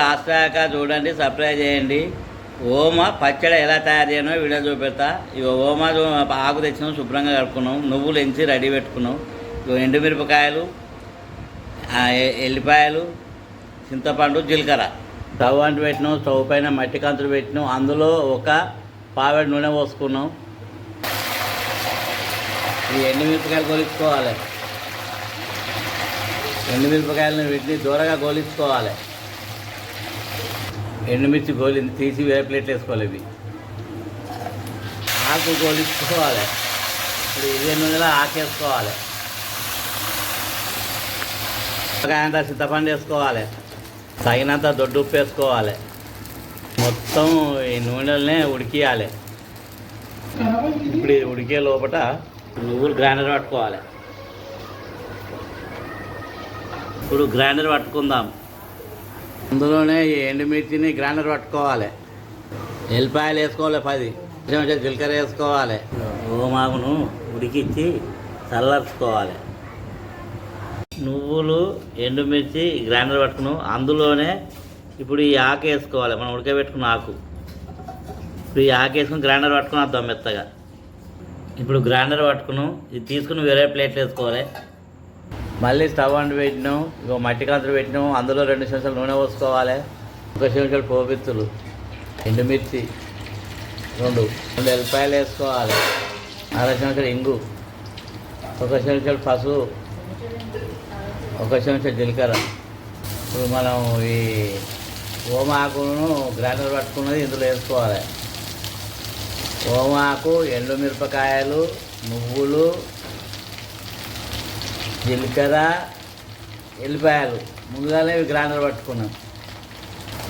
రాష్ట్రాక చూడండి సప్లై చేయండి. ఓమ పచ్చడి ఎలా తయారు చేయనో వీడియో చూపెడతా. ఇక ఓమ ఆకు తెచ్చినాం శుభ్రంగా కడుక్కున్నాం నువ్వులు ఎంచి రెడీ పెట్టుకున్నాం. ఇక ఎండుమిరపకాయలు ఎల్లిపాయలు చింతపండు జీలకర్ర. స్టవ్ అంటు పెట్టినాం స్టవ్ పైన మట్టి కంతులు పెట్టినాం. అందులో ఒక పావెడు నూనె పోసుకున్నాం. ఈ ఎండుమిరపకాయలు గోలించుకోవాలి. ఎండుమిరపకాయలను వీటిని దూరగా గోలించుకోవాలి. ఎండుమిర్చి గోలింది తీసి వేరే ప్లేట్లు వేసుకోవాలి ఇవి. ఆకు గోలించుకోవాలి ఇప్పుడు ఇదే నూనెలో ఆకేసుకోవాలి అంత చింతపండు వేసుకోవాలి. తగినంత దొడ్డు ఉప్పు వేసుకోవాలి. మొత్తం ఈ నూనెలనే ఉడికియాలి. ఇప్పుడు ఉడికే లోపల నువ్వులు గ్రైండర్ పట్టుకోవాలి. ఇప్పుడు గ్రైండర్ పట్టుకుందాం. అందులోనే ఈ ఎండుమిర్చిని గ్రైండర్ పట్టుకోవాలి. ఎల్లిపాయలు వేసుకోవాలి పది. కొంచెం జీలకర్ర వేసుకోవాలి. ఓమాకును ఉడికించి చల్లర్చుకోవాలి. నువ్వులు ఎండుమిర్చి గ్రైండర్ పట్టుకును. అందులోనే ఇప్పుడు ఈ ఆకు వేసుకోవాలి. మనం ఉడకబెట్టుకున్న ఆకు. ఇప్పుడు ఈ ఆకు వేసుకుని గ్రైండర్ పట్టుకుని వద్దాం మెత్తగా. ఇప్పుడు గ్రైండర్ పట్టుకును. ఇది తీసుకుని వేరే ప్లేట్లు వేసుకోవాలి. మళ్ళీ స్టవ్ అంటు పెట్టినాం ఇక మట్టి కంతులు పెట్టినాం అందులో రెండు చెంచాలు నూనె పోసుకోవాలి ఒక చెంచాలు పోపిత్తులు ఎండుమిర్చి రెండు రెండు ఎల్లిపాయలు వేసుకోవాలి అర చెంచాలు ఇంగు ఒక చెంచాలు పసుపు ఒక చెంచా జీలకర్ర. ఇప్పుడు మనం ఈ ఓమాకును గ్రైండర్ పట్టుకున్నది ఇందులో వేసుకోవాలి. ఓమాకు ఎండుమిరపకాయలు నువ్వులు జీలకర్ర ఎల్లిపాయలు. ముందుగానే గ్రైండర్ పట్టుకున్నాం.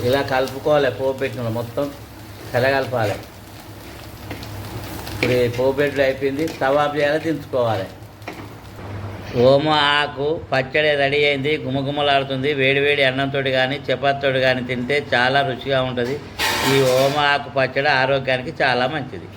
ఇలా కలుపుకోవాలి పోపు పెట్టిన మొత్తం కలగలపాలి ఇప్పుడు ఈ పోపు పెట్టుడు అయిపోయింది. స్టవ్ చేయాలి దించుకోవాలి. ఓమ ఆకు పచ్చడి రెడీ అయింది. గుమగుమలాడుతుంది. వేడివేడి అన్నంతో కానీ చపాతితో కానీ తింటే చాలా రుచిగా ఉంటుంది. ఈ ఓమ ఆకు పచ్చడి ఆరోగ్యానికి చాలా మంచిది.